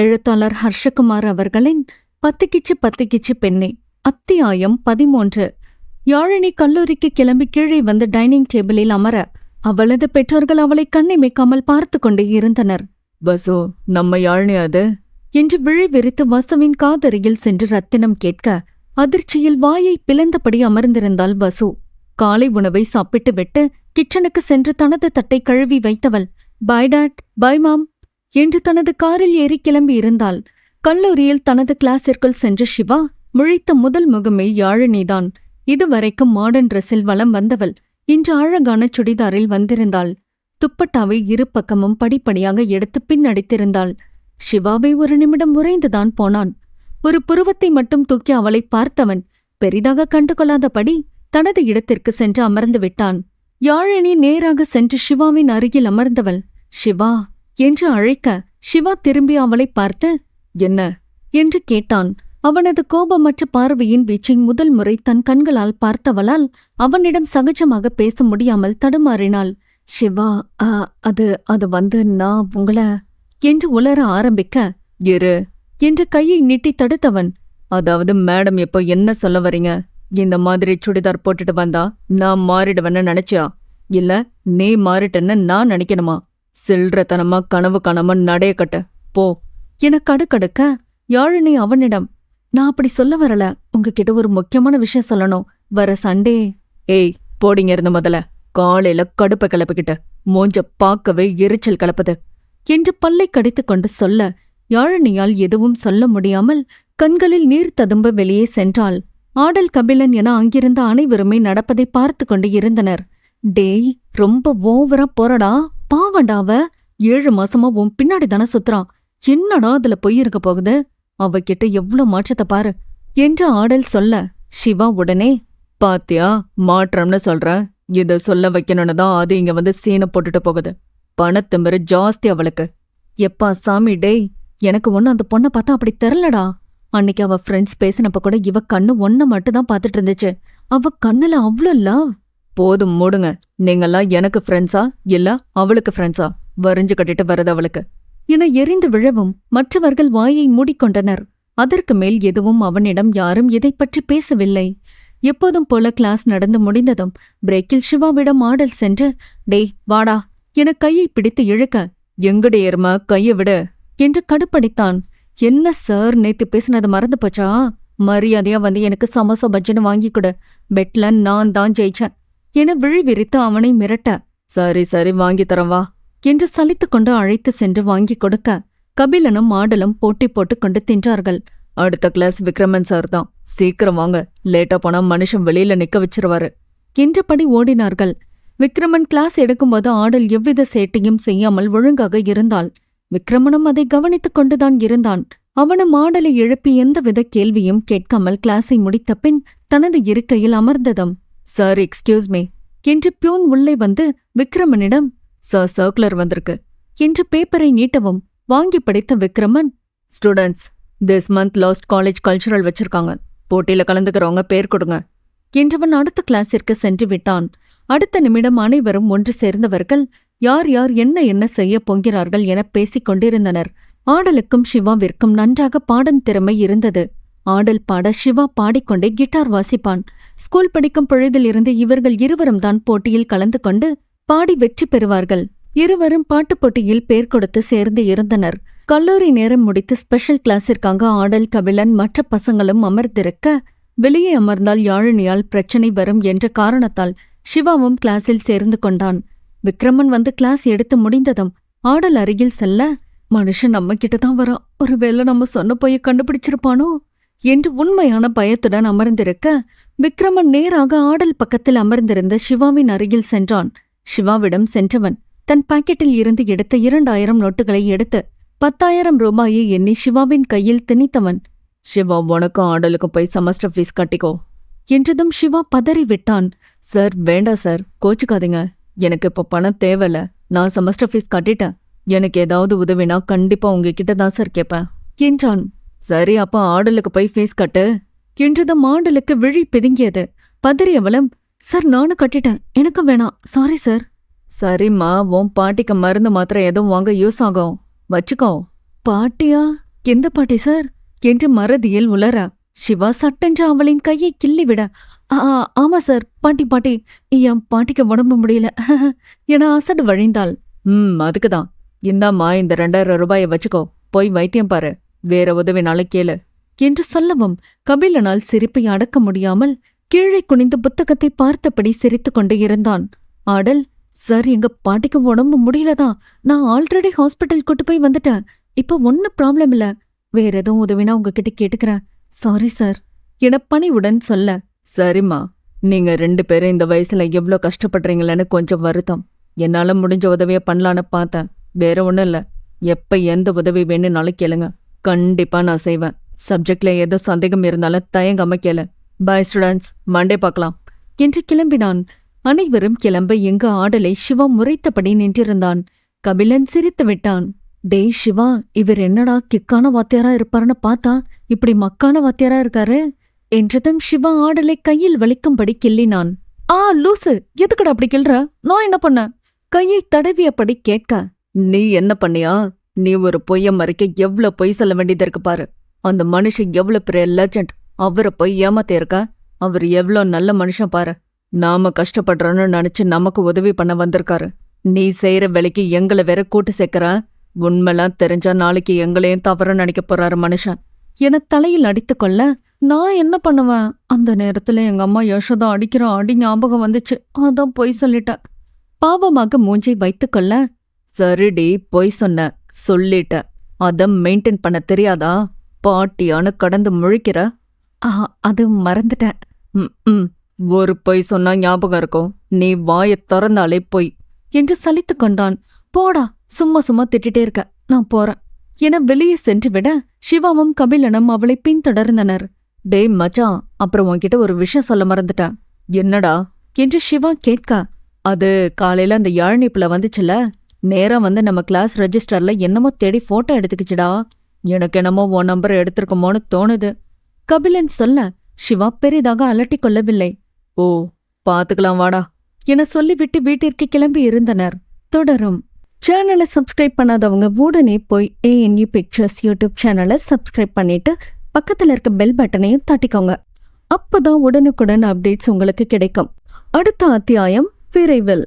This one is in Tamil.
எழுத்தாளர் ஹர்ஷகுமார் அவர்களின் பத்துக்கிச்சு பத்துக்கிச்சு பெண்ணே. அத்தியாயம் பதிமூன்று. யாழினி கல்லூரிக்கு கிளம்பி கீழே வந்து டைனிங் டேபிளில் அமர அவளது பெற்றோர்கள் அவளை கண்ணிமைக்காமல் பார்த்து கொண்டே இருந்தனர். வசு நம்ம யாழினி அது? என்று விழி விரித்து வசுவின் காதருகில் சென்று ரத்தினம் கேட்க அதிர்ச்சியில் வாயை பிளந்தபடி அமர்ந்திருந்தாள் வசு. காலை உணவை சாப்பிட்டு விட்டு கிச்சனுக்கு சென்று தனது தட்டை கழுவி வைத்தவள் பாய் டாட் பாய் மாம் என்று தனது காரில் ஏறி கிளம்பி இருந்தாள் கல்லூரியில் தனது கிளாஸிற்குள் சென்ற சிவா முழித்த முதல் முகமே யாழினிதான். இதுவரைக்கும் மாடர்ன் ட்ரெஸ்ஸில் வலம் வந்தவள் இன்று அழகான சுடிதாரில் வந்திருந்தாள். துப்பட்டாவை இரு பக்கமும் படிப்படியாக எடுத்து பின்னடித்திருந்தாள் சிவாவை ஒரு நிமிடம் உறைந்துதான் போனான். ஒரு புருவத்தை மட்டும் தூக்கி அவளை பார்த்தவன் பெரிதாக கண்டுகொள்ளாதபடி தனது இடத்திற்கு சென்று அமர்ந்து விட்டான். யாழினி நேராக சென்று சிவாவின் அருகில் அமர்ந்தவள் சிவா என்று அழைக்க சிவா திரும்பி அவளை பார்த்து என்ன? என்று கேட்டான். அவனது கோபமற்ற பார்வையின் வீச்சை முதல் முறை தன் கண்களால் பார்த்தவளால் அவனிடம் சகஜமாக பேச முடியாமல் தடுமாறினாள். சிவா அது அது வந்து நான் உங்கள என்று உளர ஆரம்பிக்க இரு என்று கையை நீட்டி தடுத்தவன் அதாவது மேடம் எப்போ என்ன சொல்ல வரீங்க? இந்த மாதிரி சுடிதார் போட்டுட்டு வந்தா நான் மாறிடுவேன்னு நினைச்சியா? இல்ல நீ மாறிட்டேன்னு நான் நினைக்கணுமா? சில்றத்தனமா கனவு காணாம நடைய கட்ட. போ. என கடுக்கடுக்க யாழினி அவனிடம் நான் அப்படி சொல்ல வரல. உங்ககிட்ட ஒரு முக்கியமான விஷயம் சொல்லணும். வர சண்டே. ஏய் போடிங்க இருந்த முதல்ல. காலையில கடுப்பை கிளப்பிக்கிட்ட மூஞ்ச பார்க்கவே எரிச்சல் கலப்புது என்று பல்லை கடித்துக் கொண்டு சொல்ல யாழினியால் எதுவும் சொல்ல முடியாமல் கண்களில் நீர் ததும்ப வெளியே சென்றாள். ஆடல் கபிலன் என அங்கிருந்த அனைவருமே நடப்பதை பார்த்து கொண்டு இருந்தனர். டேய் ரொம்ப ஓவரா போறடா. பாவண்டாவ ஏழு மாசமா உன் பின்னாடி தானே சுத்துறான். என்னடா அதுல பொய் இருக்க போகுது? அவகிட்ட எவ்ளோ மாற்றத்தை பாரு. என்று ஆடல் சொல்ல சிவா உடனே பாத்தியா மாற்றம்னு சொல்ற. இத சொல்ல வைக்கணும்னு தான் அது இங்க வந்து சீனை போட்டுட்டு போகுது. பணத்திமிரு ஜாஸ்தி அவளுக்கு. எப்பா சாமி டேய் எனக்கு ஒண்ணு அந்த பொண்ணை பார்த்தா அப்படி தெரிலடா அன்னைக்கு அவ ஃப்ரெண்ட்ஸ் பேசினப்ப கூட இவ கண்ணு ஒன்ன மட்டும் தான் பார்த்துட்டு இருந்துச்சு. அவ கண்ணுல அவ்ளோ லவ் போதும் மூடுங்க. நீங்கெல்லாம் எனக்கு ஃப்ரெண்ட்ஸா இல்ல அவளுக்கு ஃப்ரெண்ட்ஸா வரிஞ்சு கட்டிட்டு வருது அவளுக்கு. என எரிந்து விழவும் மற்றவர்கள் வாயை மூடிக்கொண்டனர். அதற்கு மேல் எதுவும் அவனிடம் யாரும் இதை பற்றி பேசவில்லை. எப்போதும் போல கிளாஸ் நடந்து முடிந்ததும் பிரேக்கில் சிவாவிடம் ஆடல் சென்று டேய் வாடா. என கையை பிடித்து இழுக்க எங்கடி எருமா? கையை விடு என்று கடுப்படித்தான். என்ன சார் நேத்து பேசினது மறந்து போச்சா? மரியாதையா வந்து எனக்கு சமோசா பஜ்ஜனு வாங்கி கொடு. பெட்ல நான் தான் ஜெயிச்சேன். என விழி விரித்து அவனை மிரட்ட சரி சரி வாங்கி தரேன் வா. என்று சலித்துக் கொண்டு அழைத்து சென்று வாங்கி கொடுக்க கபிலனும் ஆடலும் போட்டி போட்டுக் கொண்டு தின்றார்கள். அடுத்த கிளாஸ் விக்ரமன் சார் தான். சீக்கிரம் வாங்க. லேட்டா போனா மனுஷன் வெளியில நிக்க வச்சிருவாரு. என்றபடி ஓடினார்கள். விக்ரமன் கிளாஸ் எடுக்கும்போது ஆடல் எவ்வித சேட்டையும் செய்யாமல் ஒழுங்காக இருந்தாள். விக்ரமனும் அதை கவனித்துக் கொண்டுதான் இருந்தான். அவனும் ஆடலை எழுப்பி எந்தவித கேள்வியும் கேட்காமல் கிளாஸை முடித்த பின் தனது இருக்கையில் அமர்ந்ததும் சார் எக்ஸ்கியூஸ் மீ என்று பியூன் உள்ளே வந்து விக்ரமனிடம் சார் சர்க்குலர் வந்திருக்கு. என்று பேப்பரை நீட்டவும் வாங்கி படித்த Vikraman students this month last college cultural வச்சிருக்காங்க. போட்டியில கலந்துக்கிறவங்க பேர் கொடுங்க. என்றவன் அடுத்த கிளாஸிற்கு சென்று விட்டான். அடுத்த நிமிடம் அனைவரும் ஒன்று சேர்ந்தவர்கள் யார் யார் என்ன என்ன செய்யப் போகிறார்கள் என பேசிக் கொண்டிருந்தனர். ஆடலுக்கும் சிவாவிற்கும் நன்றாக பாடும் திறமை இருந்தது. ஆடல் பாட சிவா பாடிக்கொண்டே கிட்டார் வாசிப்பான். ஸ்கூல் படிக்கும் பொழுதிலிருந்து இவர்கள் இருவரும் தான் போட்டியில் கலந்து கொண்டு பாடி வெற்றி பெறுவார்கள். இருவரும் பாட்டுப் போட்டியில் பேர் கொடுத்து சேர்ந்து இருந்தனர். கல்லூரி நேரம் முடித்து ஸ்பெஷல் கிளாஸிற்காக ஆடல் கபிலன் மற்ற பசங்களும் அமர்ந்திருக்க வெளியே அமர்ந்தால் யாழினியால் பிரச்சனை வரும் என்ற காரணத்தால் சிவாவும் கிளாஸில் சேர்ந்து கொண்டான். விக்ரமன் வந்து கிளாஸ் எடுத்து முடிந்ததும் ஆடல் அருகில் செல்ல மனுஷன் நம்ம கிட்ட தான் வரான். ஒருவேளை நம்ம சொன்ன போய் கண்டுபிடிச்சிருப்பானோ? என்று உண்மையான பயத்துடன் அமர்ந்திருக்க விக்ரமன் நேராக ஆடல் பக்கத்தில் அமர்ந்திருந்த சிவாவின் அருகில் சென்றான். சிவாவிடம் சென்றவன் தன் பாக்கெட்டில் இருந்து எடுத்த இரண்டாயிரம் நோட்டுகளை எடுத்து பத்தாயிரம் ரூபாயை எண்ணி சிவாவின் கையில் திணித்தவன் சிவா உனக்கும் ஆடலுக்கும் போய் செமஸ்டர் ஃபீஸ் கட்டிக்கோ என்றதும் சிவா பதறி விட்டான் சார் வேண்டாம் சார் கோச்சுக்காதீங்க. எனக்கு இப்போ பணம் தேவையில்ல. நான் செமஸ்டர் ஃபீஸ் கட்டிட்டேன். எனக்கு ஏதாவது உதவினா கண்டிப்பா உங்ககிட்ட தான் சார் கேட்பேன் என்றான். சரி அப்ப ஆடலுக்கு போய் ஃபீஸ் கட்டு. என்றதும் ஆடலுக்கு விழி பிதுங்கியது. பதறியவளம் சார் நானும் கட்டிட்டேன். எனக்கு வேணாம். சாரி சார் சரிம்மா உன் பாட்டிக்கு மருந்து மாத்திரை எதுவும் வாங்க யூஸ் ஆகும். வச்சுக்கோ. பாட்டியா? எந்த பாட்டி சார் என்று மறதியில் உலர சிவா சட்டென்று அவளின் கையை கிள்ளிவிட விட ஆமா சார் பாட்டி பாட்டி. என் பாட்டிக்கு உடம்பு முடியல. என அசடு வழிந்தாள். ம் அதுக்குதான். இந்தாம்மா இந்த ரெண்டாயிரம் ரூபாயை வச்சுக்கோ. போய் வைத்தியம் பாரு. வேற உதவினாலும் கேளு. என்று சொல்லவும் கபிலனால் சிரிப்பை அடக்க முடியாமல் கீழே குனிந்து புத்தகத்தை பார்த்தபடி சிரித்துக் கொண்டு இருந்தான். ஆடல் சார் எங்க பாட்டிக்கு உடம்பு முடியலதான். நான் ஆல்ரெடி ஹாஸ்பிட்டல் கூட்டு போய் வந்துட்டேன். இப்போ ஒன்னும் ப்ராப்ளம் இல்ல. வேற எதுவும் உதவினா உங்ககிட்ட கேட்டுக்கிறேன். சாரி சார் என பணிவுடன் சொல்ல சரிம்மா. நீங்க ரெண்டு பேரும் இந்த வயசுல எவ்வளோ கஷ்டப்படுறீங்களேன்னு கொஞ்சம் வருத்தம். என்னால முடிஞ்ச உதவிய பண்ணலான்னு பார்த்தேன். வேற ஒன்றும் இல்ல. எப்ப எந்த உதவி வேணும்னாலும் கேளுங்க. கண்டிப்பா நான் செய்வேன். சப்ஜெக்ட்ல ஏதோ சந்தேகம் இருந்தாலும் தயங்காம கேளு. பாய் ஸ்டூடெண்ட்ஸ் மண்டே பார்க்கலாம். என்று கிளம்பினான். அனைவரும் கிளம்ப எங்க ஆடலை சிவா முறைத்தபடி நின்றிருந்தான். கபிலன் சிரித்து விட்டான். டேய் சிவா இவர் என்னடா கிக்கான வாத்தியாரா இருப்பாருன்னு பார்த்தா இப்படி மக்கான வாத்தியாரா இருக்காரு? என்றதும் சிவா ஆடலை கையில் வலிக்கும்படி கிள்ளினான். ஆ லூசு எதுக்குடா அப்படி கிள்ற? நான் என்ன பண்ண கையை தடவியபடி கேட்க நீ என்ன பண்ணியா? நீ ஒரு பொய்ய மறைக்க எவ்ளோ பொய் சொல்ல வேண்டியது இருக்கு பாரு. அந்த மனுஷன் எவ்ளோ பெரிய லெஜண்ட் அவரை போய் ஏமாத்தே இருக்க? அவர் எவ்ளோ நல்ல மனுஷன் பாரு. நாம கஷ்டப்படுறோன்னு நினைச்சு நமக்கு உதவி பண்ண வந்திருக்காரு. நீ செய்யற வேலைக்கு எங்களை வேற கூட்டு சேர்க்கற? உண்மைலாம் தெரிஞ்சா நாளைக்கு எங்களையும் தவற நினைக்க போறாரு மனுஷன். என தலையில் அடித்துக்கொள்ள நான் என்ன பண்ணுவேன்? அந்த நேரத்துல எங்க அம்மா யசோதா அடிக்கிற அடி ஞாபகம் வந்துச்சு. அதான் பொய் சொல்லிட்டேன் பாவமாக மூஞ்சை வைத்துக்கொள்ள சரிடி பொய் சொன்ன. சொல்லிட்ட அத மெயின்டைன் பண்ண தெரியாதா? பாட்டியான கடந்து முழிக்கிற? ஆஹா அது மறந்துட்டேன். ம், ம். ஒரு பொய் சொன்னா ஞாபகம் இருக்கும். நீ வாயை திறந்தாலே பொய். என்று சலித்துக் கொண்டான். போடா சும்மா சும்மா திட்டிட்டே இருக்க. நான் போறேன். என வெளியே சென்று விட சிவாவும் கபிலனும் அவளை பின்தொடர்ந்தனர். டேய் மச்சான் அப்புறம் உன்கிட்ட ஒரு விஷயம் சொல்ல மறந்துட்டேன். என்னடா? என்று சிவா கேட்க அது காலையில அந்த யாழ்னிப்புல வந்துச்சுல? நேரா வந்து நம்ம கிளாஸ் ரெஜிஸ்டர்ல என்னமோ தேடி போட்டோ எடுத்துக்கிச்சுடா. எனக்கு என்னமோ உன் நம்பர் எடுத்திருக்குமோன்னு தோணுது. கபிலன் சொல்ல சிவா பெரிதாக அலட்டிக் கொள்ளவில்லை. ஓ பாத்துக்கலாம் வாடா என சொல்லிவிட்டு வீட்டிற்கு கிளம்பி இருந்தனர். தொடரும். சேனலை சப்ஸ்கிரைப் பண்ணாதவங்க உடனே போய் ஏஎன்யூ பிக்சர்ஸ் யூடியூப் சேனலை சப்ஸ்கிரைப் பண்ணிட்டு பக்கத்துல இருக்க பெல் பட்டனையும் தட்டிக்கோங்க. அப்போதான் உடனுக்குடன் அப்டேட்ஸ் உங்களுக்கு கிடைக்கும். அடுத்த அத்தியாயம் விரைவில்.